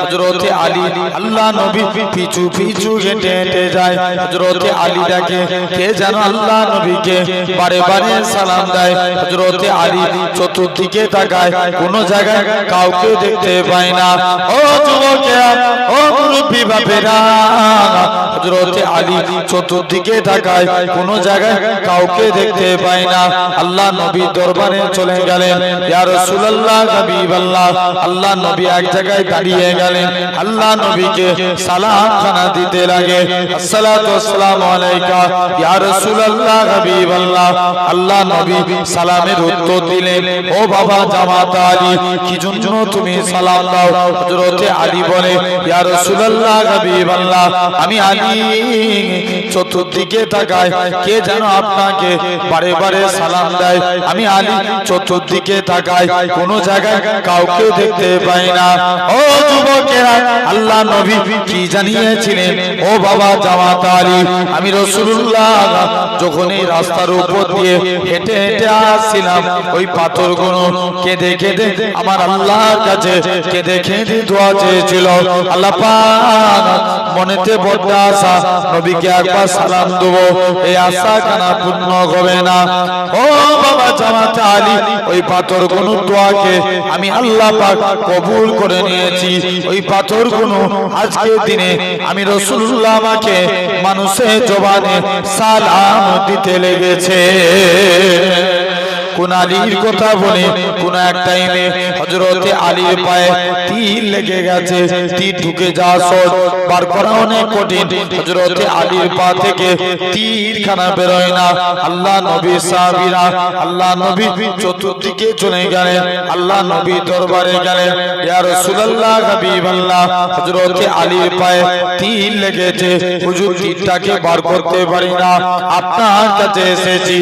হজরতে আলী আল্লাহ নবী পিছু পিছু হেঁটে হেঁটে যায়। হজরতে আলী ডাকে কে যেন আল্লাহ নবীকে বারে বারে সালাম দেয়। হজরতে আলী চতুর্দিকে তাকায় কোন জায়গায় কাউকে দেখতে পায় না। ও যুবকেরা ও মুরব্বী বাপেরা হজরতে আলী চতুর্দিকে তাকায় কোন জায়গায় কাউকে দেখতে পায় না। আল্লাহ নবী দরবারে চলে গেলেন। ইয়া রাসূলুল্লাহ হাবিবাল্লাহ আল্লাহ নবী এক জায়গায় দাঁড়িয়ে গেলেন আল্লাহ নবীকে সালাম খানা দিতে লাগে। ওয়াসসালামু আলাইকা, ইয়া রাসূলুল্লাহ, হাবিবাল্লাহ। আল্লাহ নবী সালামের উত্তর দিলেন, ও বাবা জামাত আলী, কি জন্য তুমি সালাম দাও? হযরতে আলী বলে, ইয়া রাসূলুল্লাহ, হাবিবাল্লাহ, আমি আলী চতুর্দিকে তাকায় কে যেন আপনাকে বারে বারে সালাম দেয়? আমি আলী চতুর্দিকে তাকায় কোন জায়গায় কাউকে দেখতে পাই না। ও আল্লাহ নবী কি জানিয়েছিলেন? ও বাবা জামাত আলী, আমি রসুল্লাহ যখন এই রাস্তার উপর দিয়ে হেঁটে হেঁটে আসছিলাম, ওই পাথরগুলো কেঁদে কেঁদে আমার আল্লাহর কাছে কেঁদে কেঁদে দোয়া চেয়েছিল। আল্লাহ মনেতে বড্ড আশা নবীকে একবার সালাম দেবো। এই আশা কানা পূর্ণ হবে না। ও বাবা জামাত আলী, ওই পাথর কোন দোয়াকে আমি আল্লাহ পাক কবুল করে নিয়েছি। ওই পাথর কোন আজকের দিনে আমি রসুল্লাহ আমাকে মানুষের জবানে সালাম দিতে লেগেছে। কোন আলীর কথা বলে, কোন এক টাইমে হজরতে আলীর পায়ে তীর লেগে গেছে তীর ঢুকে যাওয়া সর বার করা অনেক কঠিন। হজরতে আলীর পা থেকে তীর খানা বেরোয় না। আল্লাহ নবী সাহাবীরা, আল্লাহ নবী চতুর্দিকে চলে গেলেন, আল্লাহ নবী দরবারে গেলেন। ইয়া রাসূলুল্লাহ, হাবিবাল্লাহ, হযরতে আলীর পায়ে তীর লেগেছে। হুজুর তীরটাকে বার করতে পারি না। আপনার কাছে এসেছি।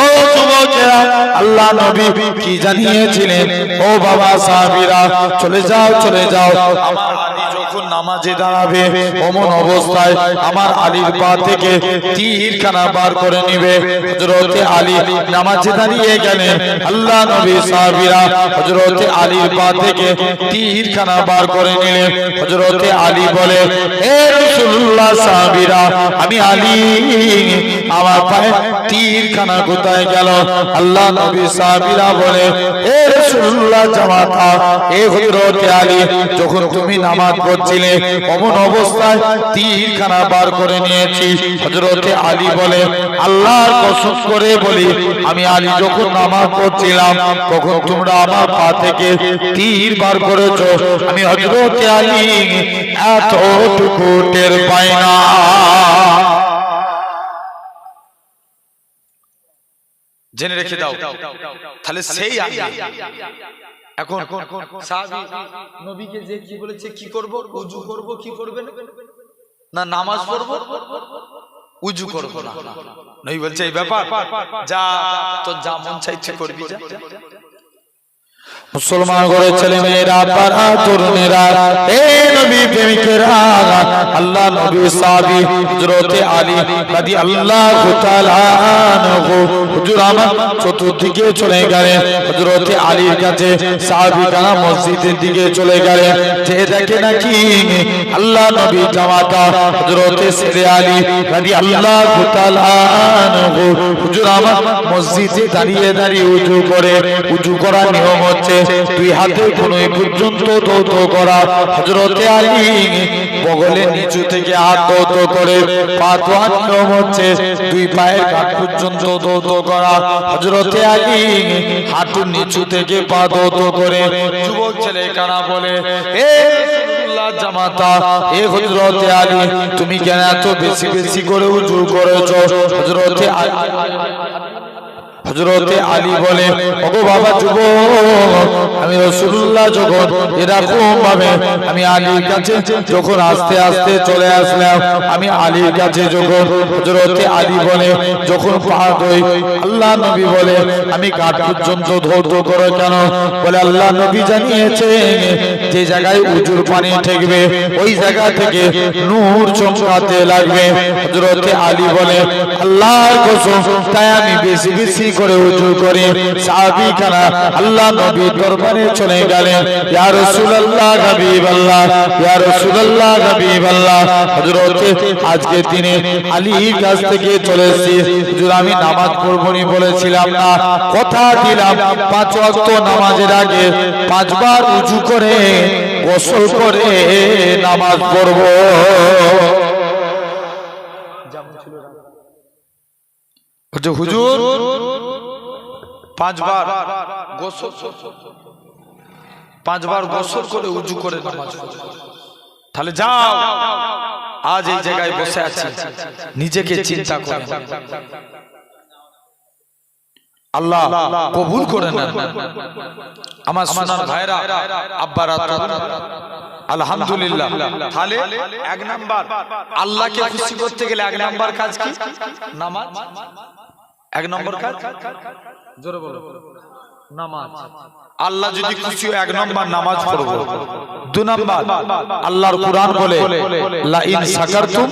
ও যুবকেরা আল্লাহ নবী কি জানিয়েছিলেন? ও বাবা সাহাবীরা চলে যাও চলে যাও। আমার আলী যখন নামাজে দাঁড়াবে, অমন অবস্থায় আমার আলীর পা থেকে তীর খানা বার করে নিবে। হযরতে আলী নামাজে দাঁড়িয়ে গেলেন। আল্লাহ নবী সাহাবীরা হযরতে আলীর পা থেকে তীর খানা বার করে নিলেন। হযরতে আলী বলে হে রাসূলুল্লাহ সাহাবীরা, আমি আলী, আমার পায়ে তীর খানা কোথায় গেল। আল্লাহ নবী সাহাবীরা বলে হে রাসূলুল্লাহ জামাতা হে হযরতে আলী, যখন তুমি নামাজ পড়ছিলে অমন অবস্থায় তীর খানা বার করে নিয়েছি। হযরতে আলী বলে, আল্লাহর কসম করে বলি, আমি আলী যখন নামাজ পড়ছিলাম, তখন তোমরা আমার পা থেকে তীর বার করেছ। আমি হযরতে আলী এতটুকু টের পাই না। জেনে রেখে দাও, তাহলে সেই আলী। এখন সাহাবী নবীকে যে কি বলেছে, কি করব? উজু করব, কি করবেন না, নামাজ পড়ব? উজু করব না। নবী বলছে, এই ব্যাপার, যা তোর যা মন চাইছে করবি, যা। মুসলমান করে ছেলে মেয়েরা পাড়া তরুণেরা, এ নবী প্রেমিকেরা, আল্লাহ নবী সাহাবী হযরতে আলী রাদি আল্লাহু তাআলা আনহু, হুজুর আমার চতুর্দিকে চলে গেলেন, হযরতে আলীর কাছে সাহাবীরা মসজিদের দিকে চলে গেলেন, যে দেখে নাকি আল্লাহ নবী জামাতা হযরতে সেরে আলী রাদি আল্লাহু তাআলা আনহু, হুজুর আমার মসজিদে দাঁড়িয়ে দাঁড়িয়ে উজু করে, উজু করার নিয়ম হচ্ছে দুই হাতে কোনোই পর্যন্ত দৌত করা হজরতে আলী বগলে নিচু থেকে হাত করে পা হচ্ছে। দুই পায়ের কাঠ পর্যন্ত দৌত করা হজরতে আলী হাঁটুর নিচু থেকে পা করে। যুবক ছেলে কানা বলে, এ তুমি কেন এত বেশি বেশি করে উজু করেছ? হজরতে আলী হজরতে আলী বলে, ওগো বাবা যুব আমি রসুল্লাহ যখন এরকম ভাবে আমি আলীর কাছে যখন আস্তে আস্তে চলে আসলাম, আমি আলীর কাছে যখন হজরতে আলী বলে, যখন পা দই আল্লাহ নবী বলে, আমি কাঠ পর্যন্ত ধৌত করো কেন? বলে, আল্লাহ নবী জানিয়েছে যে জায়গায় উজুর পানি ঠেকবে, ওই জায়গা থেকে নূর চমকাতে লাগবে। হজরতে আলী বলে, আল্লাহর কসম, তাই আমি বেশি বেশি করে উজু করে সাহাবী খানা আল্লাহ নবী দরবারে চলে গেলেন। ইয়া রাসূলুল্লাহ হাবিবাল্লাহ ইয়া রাসূলুল্লাহ হাবিবাল্লাহ। হযরত আজকে দিনে আলীর কাছ থেকে চলে এসেছি। হুজুর আমি নামাজ পড়বনি বলেছিলাম না। কথা দিলাম। পাঁচ ওয়াক্ত নামাজের আগে পাঁচবার উজু করে গোসল করে নামাজ পড়ব। হুজুর পাঁচবার গোসল। পাঁচবার গোসল করে উজু করে তাহলে যাও, আজ এই জায়গায় বসে আছি। নিজেকে চিন্তা করে আল্লাহ কবুল করে নেন। আমার সোনার ভাইরা আব্বারা আলহামদুলিল্লাহ। তাহলে এক নাম্বার, আল্লাহকে খুশি করতে গেলে এক নাম্বার কাজ কি? নামাজ। এক নম্বর কাজ? জোরে বলো। নামাজ। আল্লাহ যদি খুশি এক নম্বর নামাজ পড়ব। দু নম্বর আল্লাহর কোরআন বলে লা ইন শাকারতুম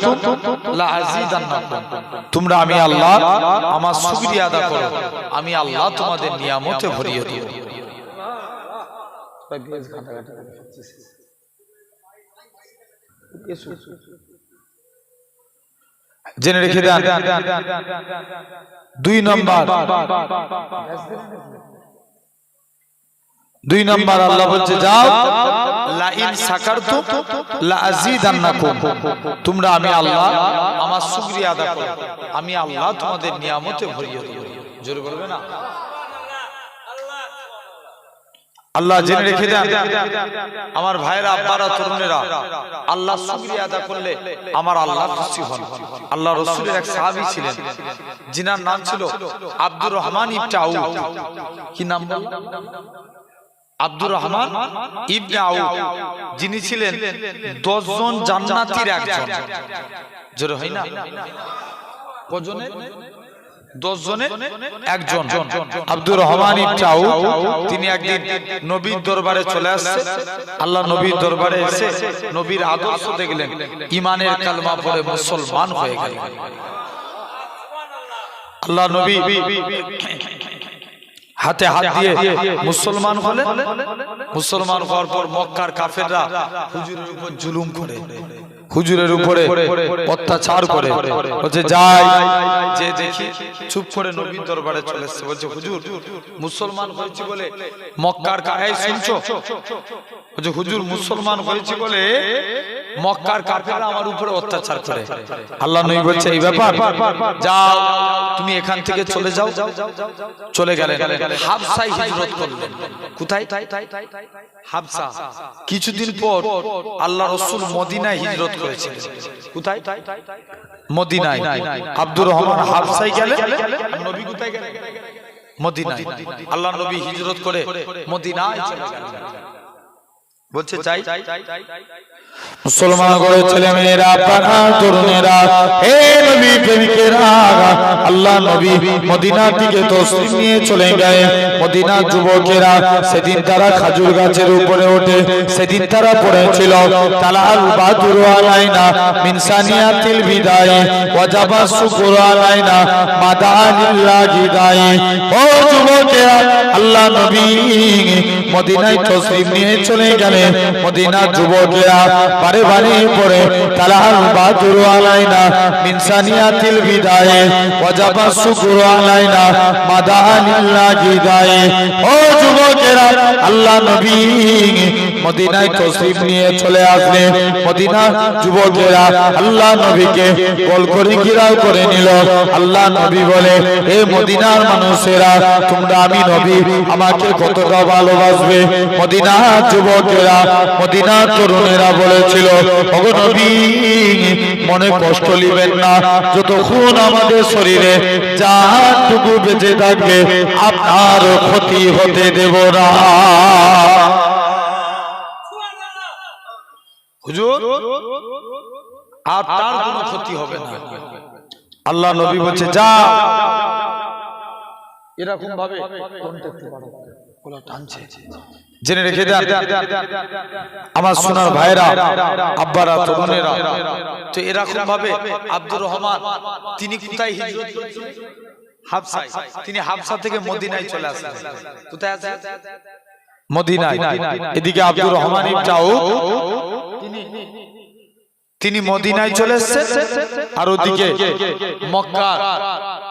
লা আযীদান্নাকুম তোমরা আমি আল্লাহ আমার শুকরিয়া আদা করো আমি আল্লাহ তোমাদের নিয়ামতে ভরিয়ে দেব। জেনে রেখে দেন। দুই নম্বর। দুই নম্বর আল্লাহ বলছে যাও লাইন সাকারতুম লা আযীদান্নাকুম। তোমরা আমি আল্লাহ আমার শুকরিয়া আদা করো। আমি আল্লাহ তোমাদের নিয়ামতে ভরিয়ে দেব। জোরে বলবে না? আল্লাহ জেনে রেখে দেন। আমার ভাইরা আব্বারা তরুণেরা আল্লাহ শুকরিয়া আদা করলে আমার আল্লাহ খুশি হন। আল্লাহ রসুলের এক সাহাবী ছিলেন। যিনার নাম ছিল আব্দুর রহমান ইবনে আউফ। কি নাম বল? আব্দুর রহমান ইবনে আউফ। যিনি ছিলেন দশ জন জান্নাতীর একজন। জোরে হয় না? কজনে দশ জনে একজন। আব্দুর রহমান ইবনে আউফ তিনি একদিন নবীর দরবারে চলে আসছে। আল্লাহ নবীর দরবারে এসে নবীর আদর্শ দেখলেন। ইমানের কালমা পড়ে মুসলমান হয়ে গেল। আল্লাহ নবী হাতে হাত দিয়ে মুসলমান হলেন। মুসলমান হওয়ার পর মক্কার কাফেররা হুজুরের উপর জুলুম করে। হুজুরের উপরে অত্যাচার করে। বলছে যাই যে দেখি চুপ করে নবীর দরবারে চলে এসছে। বলছে হুজুর মুসলমান হয়েছি বলে মক্কার কাহাই শুনছো? বলছে হুজুর মুসলমান হয়েছি বলে মক্কার কাফেররা আমার উপরে অত্যাচার করে। আল্লাহ নবী বলছে এই ব্যাপার যাও তুমি এখান থেকে চলে যাও। চলে গেলেন। হাবসাই হিজরত করলেন। কোথায়? হাবসা কিছুদিন পর আল্লাহ রসুল মদিনায় হিজরত করেছিলেন কোথায়? মদিনায়। আব্দুর রহমান হাবসাই গেলেন নবী কোথায় গেলেন? মদিনায়। আল্লাহ নবী হিজরত করে মদিনায় চলে গেলেন। বলছে চাই। মুসলমান করে ছেলে মেয়েরা পাড়া তরুণেরা, হে নবী প্রেমিকেরা, আল্লাহ নবী মদিনার দিকে তসলিম নিয়ে চলে গেলেন মদিনার যুবকেরা সেদিন তারা খাজুর গাছের উপরে ওঠে, সেদিন তারা পড়েছিল, তালাল বাদুর আলাইনা মিনসানিয়াতিল বিদায়, ওয়াজাবা শুকুর আলাইনা মাদানিল্লাহি দায়। ও যুবকেরা, আল্লাহ নবী মদিনায় তসলিম নিয়ে চলে গেলেন মদিনার যুবকেরা বারে বারে পড়ে তালাল বাদুর আলাইনা মিনসানিয়াতিল বিদায়, ওয়াজাবা শুকুর আলাইনা মাদানিল্লাহি জিদায়ে ও যুবকেরা, আল্লাহ নবী মদিনায় তসরিফ নিয়ে চলে আসলে মদিনা যুবকেরা আল্লাহ নবীকে কল করে ঘিরাও করে নিল। আল্লাহ নবী বলে হে মদিনার মানুষেরা তোমরা আমি নবী আমাকে কতটা ভালোবাসবে? মদিনার যুবকেরা মদিনার তরুণেরা বলেছিল ওগো নবী মনে কষ্ট নিবেন না। যতক্ষণ আমাদের শরীরে যাটুকু বেঁচে থাকবে আপনার ক্ষতি হতে দেব না। হুজুর আর তার কোনো ক্ষতি হবে না। আল্লাহ নবী বলছে যা। এরকম ভাবে জেনে রেখে দেন আমার সোনার ভাইরা আব্বারা তরুণেরা তো এরকম ভাবে আব্দুর রহমান তিনি কোথায় হাফসা তিনি হাফসা থেকে মদিনায় চলে আসলেন। কোথায় আছে? মদিনায়। এদিকে আব্দুর রহমান ইবনে আউফ তিনি মদিনায় চলে এসেছেন। আর ওদিকে মক্কা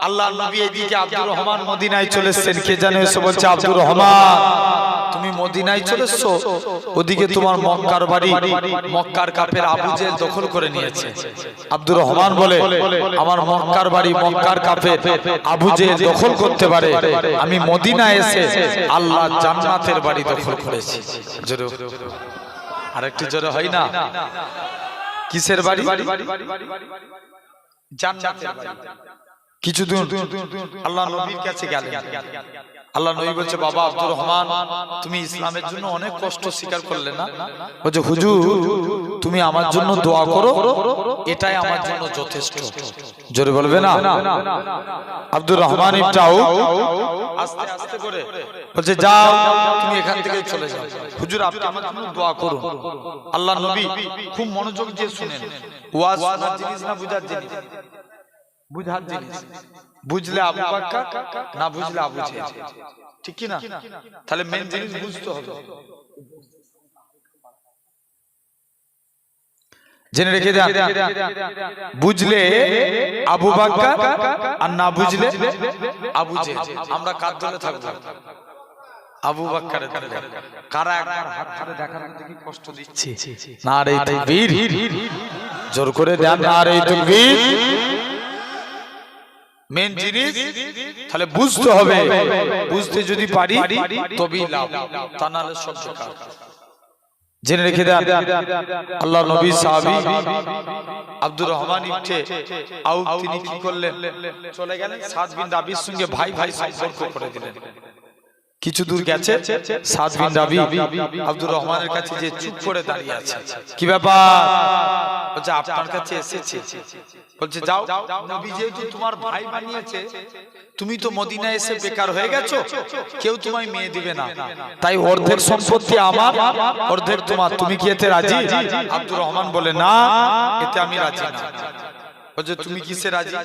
আল্লাহ নবী এদিকে আব্দুর রহমান মদিনায় চলে এসেছেন। কে জানে এসে বলছে আব্দুর রহমান তুমি মদিনায় চলে এসছো। ওদিকে তোমার মক্কার বাড়ি মক্কার কাপের আবু জেল দখল করে নিয়েছে। আব্দুর রহমান বলে আমার মক্কার বাড়ি মক্কার কাফে আবু জেহেল দখল করতে পারে। আমি মদিনায় এসে আল্লাহ জান্নাতের বাড়ি দখল করেছি। জোরে আরেকটু জোরে হয় না। কিসের বাড়ি? বাড়ি বাড়ি। কিছুদিন আল্লাহ নবীর কাছে গেলেন। আল্লাহ নবী বলছে বাবা আব্দুর রহমান তুমি ইসলামের জন্য অনেক কষ্ট স্বীকার করলে না? বলছে হুজুর তুমি আমার জন্য দোয়া করো। এটাই আমার জন্য যথেষ্ট। জোরে বলবে না? আব্দুর রহমান আউফ আস্তে আস্তে করে। বলছে যাও তুমি এখান থেকে চলে যাও। হুজুর আপনি আমার জন্য দোয়া করুন। আল্লাহ নবী খুব মনোযোগ দিয়ে শুনেন। ওয়াজ শোনার জিনিস না বুঝার জিনিস? বুঝার জিনিস। বুঝলে আবু বাক্কা না বুঝলে আবু জেহেল। ঠিক কি না? তাহলে মেন জিনিস বুঝতে হবে। জেনে রেখে দেন। বুঝলে আবু বাক্কা আর না বুঝলে আবু আমরা কার দলে থাকব? আবু বাক্কারের দলে কারা একবার হাত ধরে দেখার কি কষ্ট দিচ্ছে? না রে জোর করে দেন না রে তাকবীর। মেন জিনিস তাহলে বুঝতে হবে। বুঝতে যদি পারি তবেই লাভ। তা নাহলে সব জেনে রেখে দেন। আল্লাহ নবী সাহাবী আব্দুর রহমান ইবনে আউফ তিনি কি করলেন? চলে গেলেন সাদ বিন রাবির সঙ্গে ভাই ভাই সম্পর্ক করে দিলেন। কিছু দূর গেছে? রাবি আব্দুর রহমানের কাছে যে চুপ করে দাঁড়িয়ে আছে। কি ব্যাপার? বলছে আপনার কাছে এসেছে। বলছে যাও। নবী যেহেতু তোমার ভাই বানিয়েছে তুমি তো মদিনা এসে বেকার হয়ে গেছো। কেউ তোমায় মেয়ে দিবে না। তাই অর্ধেক সম্পত্তি আমার অর্ধেক তোমার। তুমি কি এতে রাজি? আব্দুর রহমান বলে না এতে আমি রাজি না। বলছে তুমি কিসে রাজি?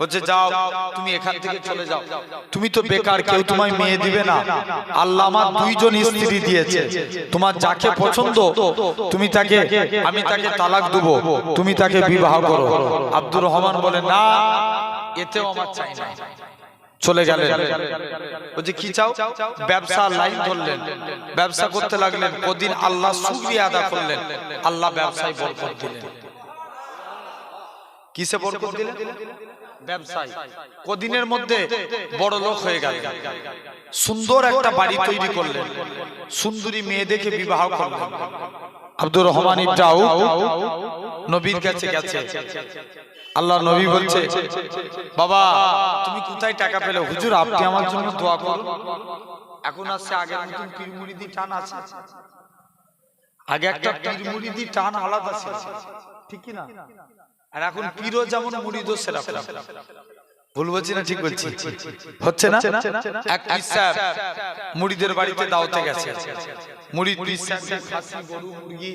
বলছে যাও তুমি এখান থেকে চলে যাও। তুমি তো বেকার কেউ তোমায় মেয়ে দিবে না। আল্লাহ আমার দুইজন স্ত্রী দিয়েছে। তোমার যাকে পছন্দ তুমি তাকে আমি তাকে তালাক দেব। তুমি তাকে বিবাহ করো। আব্দুর রহমান বলে না এতেও আমার চাই না। চলে গেলেন। বলছে কি চাও? ব্যবসা লাইন ধরলেন। ব্যবসা করতে লাগলেন। কদিন আল্লাহ শুকরিয়া আদা করলেন। আল্লাহ ব্যবসায় বরকত দিলেন। কিসে বরকত দিলেন? ব্যবসায়। কদিনের মধ্যে বড় লোক হয়ে গেল সুন্দর একটা বাড়ি তৈরি করলেন। সুন্দরী মেয়ে দেখে বিবাহ করলেন। আব্দুর রহমান ইবটাও নবীর কাছে গেছে। আল্লাহ নবী বলছে বাবা তুমি কোথায় টাকা পেলে? হুজুর আপনি আমার জন্য দোয়া করুন। এখন আসছে আগের মতন পীরমুরিদি টান আছে। আগে একটা পীরমুরিদি টান আলাদা ছিল। ঠিক কি না? আর এখন পীরও যেমন মুরিদও সেরকম ভুল বলছি না ঠিক বলছি? হচ্ছে না? এক পীর মুড়িদের বাড়িতে দাওতে গেছে। মুড়ি পীর খাসি গরু মুরগি।